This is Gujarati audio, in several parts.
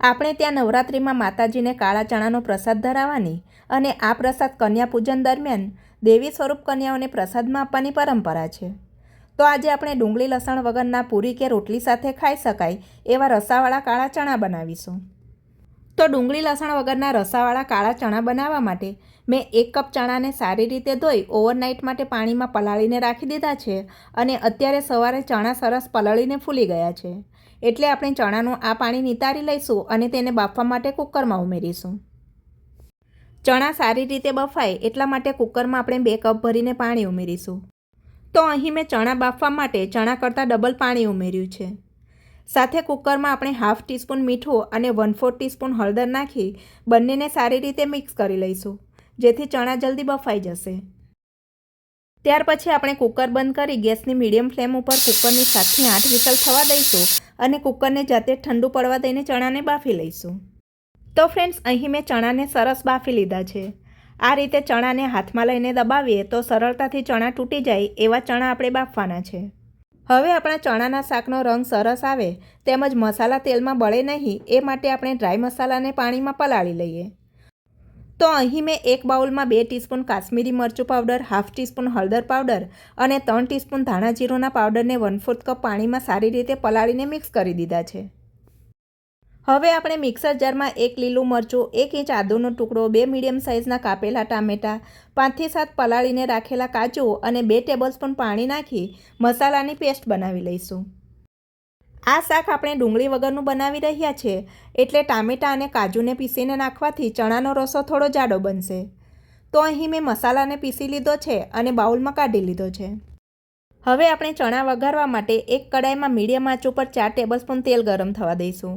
આપણે ત્યાં નવરાત્રિમાં માતાજીને કાળા ચણાનો પ્રસાદ ધરાવવાની અને આ પ્રસાદ કન્યા પૂજન દરમિયાન દેવી સ્વરૂપ કન્યાઓને પ્રસાદમાં આપવાની પરંપરા છે. તો આજે આપણે ડુંગળી લસણ વગરના પૂરી કે રોટલી સાથે ખાઈ શકાય એવા રસાવાળા કાળા ચણા બનાવીશું. તો ડુંગળી લસણ વગરના રસાવાળા કાળા ચણા બનાવવા માટે મેં એક કપ ચણાને સારી રીતે ધોઈ ઓવરનાઇટ માટે પાણીમાં પલાળીને રાખી દીધા છે અને અત્યારે સવારે ચણા સરસ પલાળીને ફૂલી ગયા છે. એટલે આપણે ચણાનું આ પાણી નિતારી લઈશું અને તેને બાફવા માટે કુકરમાં ઉમેરીશું. ચણા સારી રીતે બફાય એટલા માટે કુકરમાં આપણે બે કપ ભરીને પાણી ઉમેરીશું. તો અહીં મેં ચણા બાફવા માટે ચણા કરતાં ડબલ પાણી ઉમેર્યું છે. સાથે કુકરમાં આપણે હાફ ટીસ્પૂન મીઠું અને વન ફોર ટીસ્પૂન હળદર નાખી બંનેને સારી રીતે મિક્સ કરી લઈશું, જેથી ચણા જલ્દી બફાઈ જશે. ત્યાર પછી આપણે કુકર બંધ કરી ગેસની મીડિયમ ફ્લેમ ઉપર કુકરની સાતથી આઠ વિસલ થવા દઈશું અને કુકરને જાતે ઠંડુ પડવા દઈને ચણાને બાફી લઈશું. તો ફ્રેન્ડ્સ, અહીં મેં ચણાને સરસ બાફી લીધા છે. આ રીતે ચણાને હાથમાં લઈને દબાવીએ તો સરળતાથી ચણા તૂટી જાય એવા ચણા આપણે બાફવાના છે. હવે આપણા ચણાના શાકનો રંગ સરસ આવે, તેમજ મસાલા તેલમાં બળે નહીં, એ માટે આપણે ડ્રાય મસાલાને પાણીમાં પલાળી લઈએ. તો અહીં મેં એક બાઉલમાં બે ટીસ્પૂન કાશ્મીરી મરચું પાવડર, હાફ ટીસ્પૂન હળદર પાવડર અને ત્રણ ટીસ્પૂન ધાણા જીરોના પાવડરને વન ફોર્થ કપ પાણીમાં સારી રીતે પલાળીને મિક્સ કરી દીધા છે. હવે આપણે મિક્સર જારમાં એક લીલું મરચું, એક ઇંચ આદુનો ટુકડો, બે મીડિયમ સાઇઝના કાપેલા ટામેટાં, પાંચથી સાત પલાળીને રાખેલા કાજુ અને બે ટેબલસ્પૂન પાણી નાખી મસાલાની પેસ્ટ બનાવી લઈશું. આ શાક આપણે ડુંગળી વગરનું બનાવી રહ્યા છીએ એટલે ટામેટાં અને કાજુને પીસીને નાખવાથી ચણાનો રસો થોડો જાડો બનશે. તો અહીં મેં મસાલાને પીસી લીધો છે અને બાઉલમાં કાઢી લીધો છે. હવે આપણે ચણા વઘારવા માટે એક કડાઈમાં મીડિયમ આંચ ઉપર ચાર ટેબલસ્પૂન તેલ ગરમ થવા દઈશું.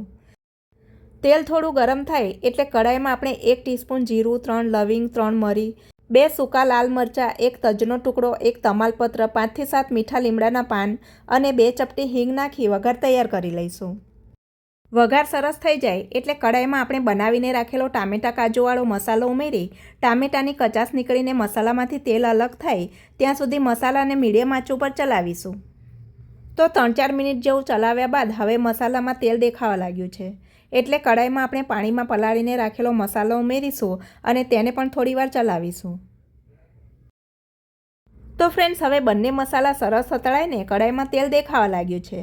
તેલ થોડું ગરમ થાય એટલે કડાઈમાં આપણે એક ટીસ્પૂન જીરું, ત્રણ લવિંગ, ત્રણ મરી, બે સૂકા લાલ મરચાં, એક તજનો ટુકડો, એક તમાલપત્ર પાંચથી સાત મીઠા લીમડાના પાન અને બે ચપટી હિંગ નાખી વઘાર તૈયાર કરી લઈશું. વઘાર સરસ થઈ જાય એટલે કડાઈમાં આપણે બનાવીને રાખેલો ટામેટા કાજુવાળો મસાલો ઉમેરી ટામેટાની કચાસ નીકળીને મસાલામાંથી તેલ અલગ થાય ત્યાં સુધી મસાલાને મીડિયમ આંચ ઉપર ચલાવીશું. તો ત્રણ ચાર મિનિટ જેવું ચલાવ્યા બાદ હવે મસાલામાં તેલ દેખાવા લાગ્યું છે. એટલે કડાઈમાં આપણે પાણીમાં પલાળીને રાખેલો મસાલો ઉમેરીશું અને તેને પણ થોડીવાર ચલાવીશું. તો ફ્રેન્ડ્સ, હવે બંને મસાલા સરસ સતળાઈને કડાઈમાં તેલ દેખાવા લાગ્યું છે.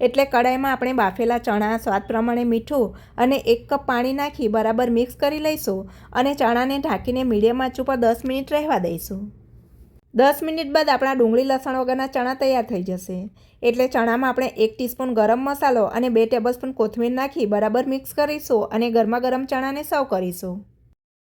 એટલે કડાઈમાં આપણે બાફેલા ચણા, સ્વાદ પ્રમાણે મીઠું અને એક કપ પાણી નાખી બરાબર મિક્સ કરી લઈશું અને ચણાને ઢાંકીને મીડિયમ આંચ ઉપર દસ મિનિટ રહેવા દઈશું. દસ મિનિટ બાદ આપણા ડુંગળી લસણ વગરના ચણા તૈયાર થઈ જશે. એટલે ચણામાં આપણે એક ટીસ્પૂન ગરમ મસાલો અને બે ટેબલસ્પૂન કોથમીર નાખી બરાબર મિક્સ કરીશું અને ગરમા ગરમ ચણાને સર્વ કરીશું.